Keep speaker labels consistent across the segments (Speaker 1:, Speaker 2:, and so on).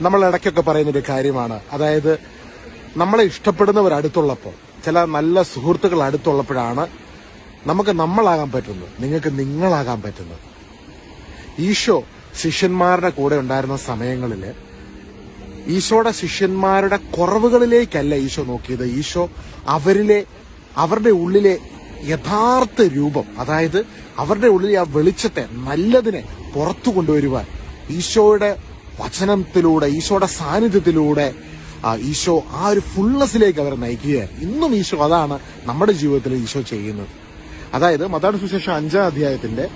Speaker 1: നമ്മൾ ഇടയ്ക്കൊക്കെ പറയുന്നൊരു കാര്യമാണ്. അതായത് നമ്മളെ ഇഷ്ടപ്പെടുന്നവർ അടുത്തുള്ളപ്പോൾ ചില നല്ല സുഹൃത്തുക്കൾ അടുത്തുള്ളപ്പോഴാണ് നമുക്ക് നമ്മളാകാൻ പറ്റുന്നത്. നിങ്ങൾക്ക് നിങ്ങളാകാൻ പറ്റുന്നത്. ഈശോ ശിഷ്യന്മാരുടെ കൂടെ ഉണ്ടായിരുന്ന സമയങ്ങളിൽ ഈശോയുടെ ശിഷ്യന്മാരുടെ കുറവുകളിലേക്കല്ല ഈശോ നോക്കിയത്. ഈശോ അവരിലെ അവരുടെ ഉള്ളിലെ യഥാർത്ഥ രൂപം അതായത് അവരുടെ ഉള്ളിലെ ആ വെളിച്ചത്തെ നല്ലതിനെ പുറത്തു കൊണ്ടുവരുവാൻ ഈശോയുടെ വചനത്തിലൂടെ ഈശോയുടെ സാന്നിധ്യത്തിലൂടെ ഈശോ ആ ഒരു ഫുൾനെസ്സിലേക്ക് അവരെ നയിക്കുകയാണ്. ഇന്നും ഈശോ അതാണ് നമ്മുടെ ജീവിതത്തിൽ ഈശോ ചെയ്യുന്നത്. അതായത് മതാട് സുശേഷം അഞ്ചാം അധ്യായത്തിന്റെ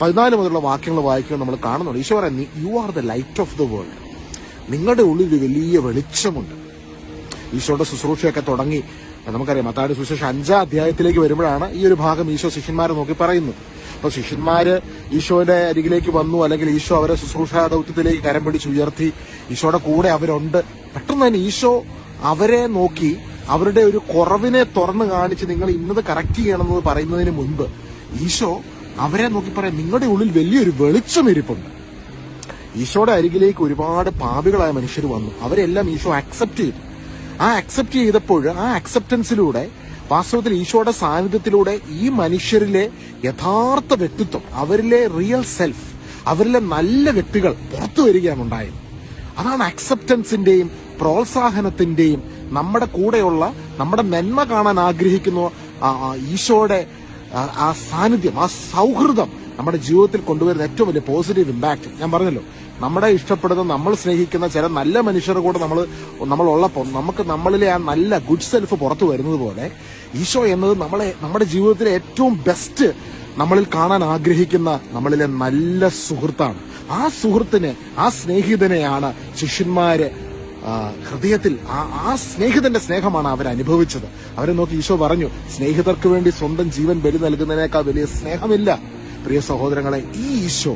Speaker 1: പതിനാല് മുതലുള്ള വാക്യങ്ങൾ വായിക്കുമ്പോൾ നമ്മൾ കാണുന്നുണ്ട്. ഈശോ പറയുന്നത് you are the light of the world നിങ്ങളുടെ ഉള്ളിൽ ഒരു വലിയ വെളിച്ചമുണ്ട്. ഈശോയുടെ ശുശ്രൂഷയൊക്കെ തുടങ്ങി നമുക്കറിയാം മത്താട് സുശേഷം അഞ്ചാം അധ്യായത്തിലേക്ക് വരുമ്പോഴാണ് ഈ ഒരു ഭാഗം ഈശോ ശിഷ്യന്മാരെ നോക്കി പറയുന്നത്. അപ്പൊ ശിഷ്യന്മാര് ഈശോയുടെ അരികിലേക്ക് വന്നു അല്ലെങ്കിൽ ഈശോ അവരെ ശുശ്രൂഷാ ദൗത്യത്തിലേക്ക് കരം പിടിച്ച് ഉയർത്തി ഈശോയുടെ കൂടെ അവരുണ്ട്. പെട്ടെന്ന് തന്നെ ഈശോ അവരെ നോക്കി അവരുടെ ഒരു കുറവിനെ തുറന്നു കാണിച്ച് നിങ്ങൾ ഇന്നത് കറക്റ്റ് ചെയ്യണമെന്ന് പറയുന്നതിന് മുൻപ് ഈശോ അവരെ നോക്കി പറയാം നിങ്ങളുടെ ഉള്ളിൽ വലിയൊരു വെളിച്ചം ഇരിപ്പുണ്ട്. ഈശോയുടെ അരികിലേക്ക് ഒരുപാട് പാപികളായ മനുഷ്യർ വന്നു. അവരെല്ലാം ഈശോ അക്സെപ്റ്റ് ചെയ്തു. ആ അക്സെപ്റ്റ് ചെയ്തപ്പോൾ ആ അക്സെപ്റ്റൻസിലൂടെ വാസ്തവത്തിൽ ഈശോയുടെ സാന്നിധ്യത്തിലൂടെ ഈ മനുഷ്യരിലെ യഥാർത്ഥ വ്യക്തിത്വം അവരിലെ റിയൽ സെൽഫ് അവരിലെ നല്ല വ്യക്തികൾ പുറത്തു വരികയാണ് ഉണ്ടായത്. അതാണ് അക്സെപ്റ്റൻസിന്റെയും പ്രോത്സാഹനത്തിന്റെയും നമ്മുടെ കൂടെയുള്ള നമ്മുടെ നന്മ കാണാൻ ആഗ്രഹിക്കുന്ന ഈശോയുടെ ആ സാന്നിധ്യം ആ സൗഹൃദം നമ്മുടെ ജീവിതത്തിൽ കൊണ്ടുവരുന്ന ഏറ്റവും വലിയ പോസിറ്റീവ് ഇമ്പാക്ട് ഞാൻ പറഞ്ഞല്ലോ നമ്മുടെ ഇഷ്ടപ്പെടുന്ന നമ്മൾ സ്നേഹിക്കുന്ന ചില നല്ല മനുഷ്യർ കൂടെ നമ്മൾ നമ്മളുള്ളപ്പോൾ നമുക്ക് നമ്മളിലെ ആ നല്ല ഗുഡ് സെൽഫ് പുറത്തു വരുന്നത് പോലെ ഈശോ എന്നത് നമ്മളെ നമ്മുടെ ജീവിതത്തിലെ ഏറ്റവും ബെസ്റ്റ് നമ്മളിൽ കാണാൻ ആഗ്രഹിക്കുന്ന നമ്മളിലെ നല്ല സുഹൃത്താണ്. ആ സുഹൃത്തിനെ ആ സ്നേഹിതനെയാണ് ശിഷ്യന്മാര് ഹൃദയത്തിൽ ആ ആ സ്നേഹിതന്റെ സ്നേഹമാണ് അവർ അനുഭവിച്ചത്. അവരെ നോക്കി ഈശോ പറഞ്ഞു സ്നേഹിതർക്ക് വേണ്ടി സ്വന്തം ജീവൻ ബലി നൽകുന്നതിനേക്കാൾ വലിയ സ്നേഹമില്ല. പ്രിയ സഹോദരങ്ങളെ ഈ ഈശോ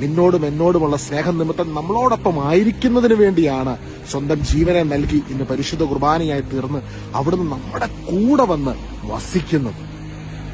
Speaker 1: നിന്നോടും എന്നോടുമുള്ള സ്നേഹം നിമിത്തം നമ്മളോടൊപ്പം ആയിരിക്കുന്നതിന് വേണ്ടിയാണ് സ്വന്തം ജീവനെ നൽകി ഇന്ന് പരിശുദ്ധ കുർബാനയായി തീർന്ന് അവിടുന്ന് നമ്മുടെ കൂടെ വന്ന് വസിക്കുന്നത്.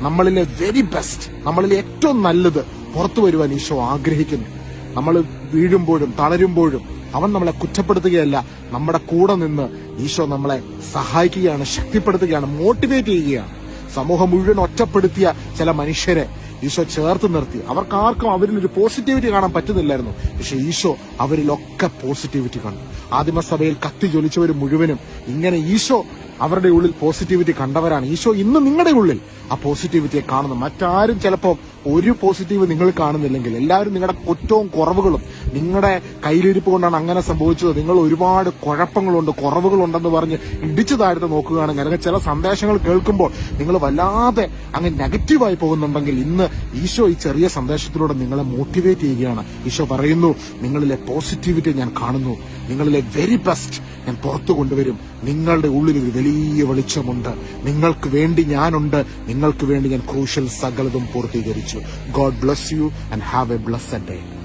Speaker 1: നമ്മളിലെ വെരി ബെസ്റ്റ് നമ്മളിലെ ഏറ്റവും നല്ലത് പുറത്തു വരുവാൻ ഈശോ ആഗ്രഹിക്കുന്നു. നമ്മൾ വീഴുമ്പോഴും തളരുമ്പോഴും അവൻ നമ്മളെ കുറ്റപ്പെടുത്തുകയല്ല നമ്മുടെ കൂടെ നിന്ന് ഈശോ നമ്മളെ സഹായിക്കുകയാണ് ശക്തിപ്പെടുത്തുകയാണ് മോട്ടിവേറ്റ് ചെയ്യുകയാണ്. സമൂഹം മുഴുവൻ ഒറ്റപ്പെടുത്തിയ ചില മനുഷ്യരെ ഈശോ ചേർത്ത് നിർത്തി. അവർക്ക് ആർക്കും അവരിൽ ഒരു പോസിറ്റിവിറ്റി കാണാൻ പറ്റുന്നില്ലായിരുന്നു. പക്ഷെ ഈശോ അവരിലൊക്കെ പോസിറ്റിവിറ്റി കണ്ടു. ആദിമസഭയിൽ കത്തി ജ്വലിച്ചവർ മുഴുവനും ഇങ്ങനെ ഈശോ അവരുടെ ഉള്ളിൽ പോസിറ്റിവിറ്റി കണ്ടവരാണ്. ഈശോ ഇന്ന് നിങ്ങളുടെ ഉള്ളിൽ ആ പോസിറ്റിവിറ്റിയെ കാണുന്നു മറ്റാരും ചിലപ്പോൾ ഒരു പോസിറ്റീവ് നിങ്ങൾ കാണുന്നില്ലെങ്കിൽ എല്ലാവരും നിങ്ങളുടെ കുറ്റവും കുറവുകളും നിങ്ങളുടെ കയ്യിലിരിപ്പ് കൊണ്ടാണ് അങ്ങനെ സംഭവിച്ചത് നിങ്ങൾ ഒരുപാട് കുഴപ്പങ്ങളുണ്ട് കുറവുകളുണ്ടെന്ന് പറഞ്ഞ് ഇടിച്ചു താഴ്ത്ത് നോക്കുകയാണെങ്കിൽ അല്ലെങ്കിൽ ചില സന്ദേശങ്ങൾ കേൾക്കുമ്പോൾ നിങ്ങൾ വല്ലാതെ അങ്ങ് നെഗറ്റീവായി പോകുന്നുണ്ടെങ്കിൽ ഇന്ന് ഈശോ ഈ ചെറിയ സന്ദേശത്തിലൂടെ നിങ്ങളെ മോട്ടിവേറ്റ് ചെയ്യുകയാണ്. ഈശോ പറയുന്നു നിങ്ങളിലെ പോസിറ്റിവിറ്റി ഞാൻ കാണുന്നു നിങ്ങളിലെ വെരി ബെസ്റ്റ് ഞാൻ പുറത്തു കൊണ്ടുവരും നിങ്ങളുടെ ഉള്ളിൽ ഒരു വലിയ വെളിച്ചമുണ്ട് നിങ്ങൾക്ക് വേണ്ടി ഞാനുണ്ട് നിങ്ങൾക്ക് വേണ്ടി ഞാൻ ക്രൂഷ്യൽ സകലതും പൂർത്തീകരിച്ചു. God bless you and have a blessed day